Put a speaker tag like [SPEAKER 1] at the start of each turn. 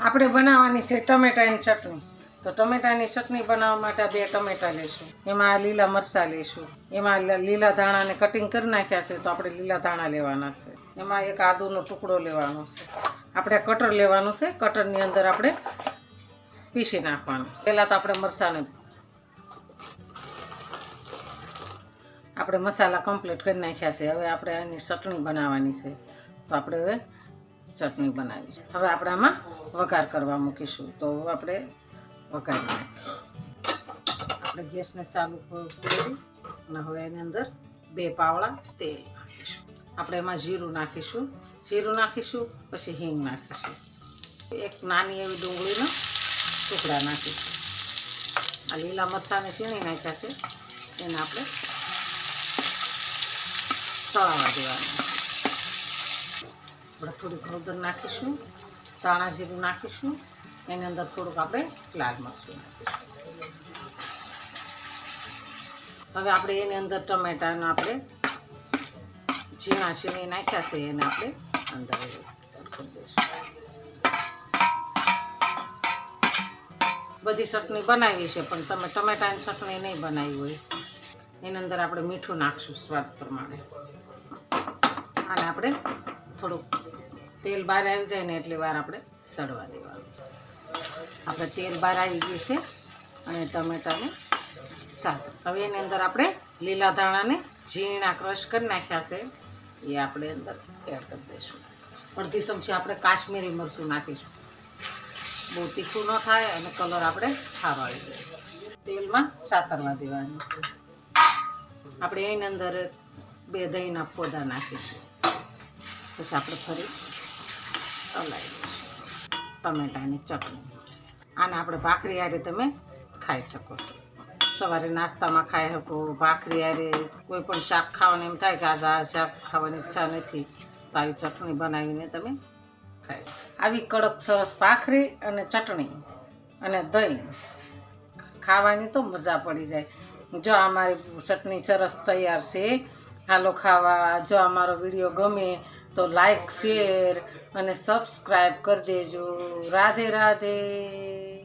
[SPEAKER 1] આપણે બનાવવાની છે ટમેટાની ચટણી. તો ટમેટાની ચટણી બનાવવા માટે બે ટમેટા લેશું એમાં લીલા મરચાં લેશું એમાં લીલા ધાણાને કટિંગ કરી નાખ્યા છે, તો આપણે લીલા ધાણા લેવાના છે. એમાં એક આદુનો ટુકડો લેવાનો છે. આપણે કટર લેવાનું છે, કટરની અંદર આપણે પીસી નાખવાનું છે. પહેલાં તો આપણે મરચાંને આપણે મસાલા કમ્પ્લીટ કરી નાખ્યા છે. હવે આપણે એની ચટણી બનાવવાની છે. તો આપણે હવે ચટણી બનાવી છે. હવે આપણે આમાં વઘાર કરવા મૂકીશું. તો આપણે વઘારી નાખીએ આપણે ગેસને ચાલુ કરી અને હવે એની અંદર બે પાવડા તેલ નાખીશું. આપણે એમાં જીરું નાખીશું. જીરું નાખીશું, પછી હિંગ નાખીશું. એક નાની એવી ડુંગળીનો ટુકડા નાખીશું. આ લીલા મરચાંને છીણી નાખ્યા છે. એને આપણે તળાવા દેવાનું આપણે થોડીક હળદર નાખીશું, ધાણા જીરું નાખીશું, એની અંદર થોડુંક આપણે લાલ મરચું હવે આપણે એની અંદર ટમેટાને આપણે ઝીણા ઝીણી નાખ્યા છે, એને આપણે અંદર બધી ચટણી બનાવી છે, પણ તમે ટમેટાની ચટણી નહીં બનાવી હોય. એની અંદર આપણે મીઠું નાખશું સ્વાદ પ્રમાણે. અને આપણે થોડુંક તેલ બહાર આવી જાય ને એટલી વાર આપણે સડવા દેવાનું. આપણે તેલ બહાર આવી ગયું છે અને ટમેટાને સાત હવે એની અંદર આપણે લીલા ધાણાને ઝીણા ક્રશ કરી નાખ્યા છે. એ આપણે અંદર એડ કરી દઈશું. અડધી ચમચી આપણે કાશ્મીરી મરચું નાખીશું. બહુ તીખું ન થાય અને કલર આપણે સારો આવી જાય. તેલમાં સાતરવા દેવાનું છે. આપણે એની અંદર બે દહીંના પોદા નાખીશું. પછી આપણે ફરી હલાવી દઈશું. ટમેટાની ચટણી. આને આપણે ભાખરી હારે તમે ખાઈ શકો છો. સવારે નાસ્તામાં ખાઈ શકો, ભાખરી હારે કોઈ પણ શાક ખાવાનું એમ થાય કે આજે શાક ખાવાની ઈચ્છા નથી, તો આવી ચટણી બનાવીને તમે ખાઈ આવી કડક સરસ ભાખરી અને ચટણી અને દહીં ખાવાની તો મજા પડી જાય. જો અમારી ચટણી સરસ તૈયાર છે, હાલો ખાવા. જો અમારો વીડિયો ગમે તો લાઈક શેર અને સબસ્ક્રાઈબ કરી દેજો. રાધે રાધે.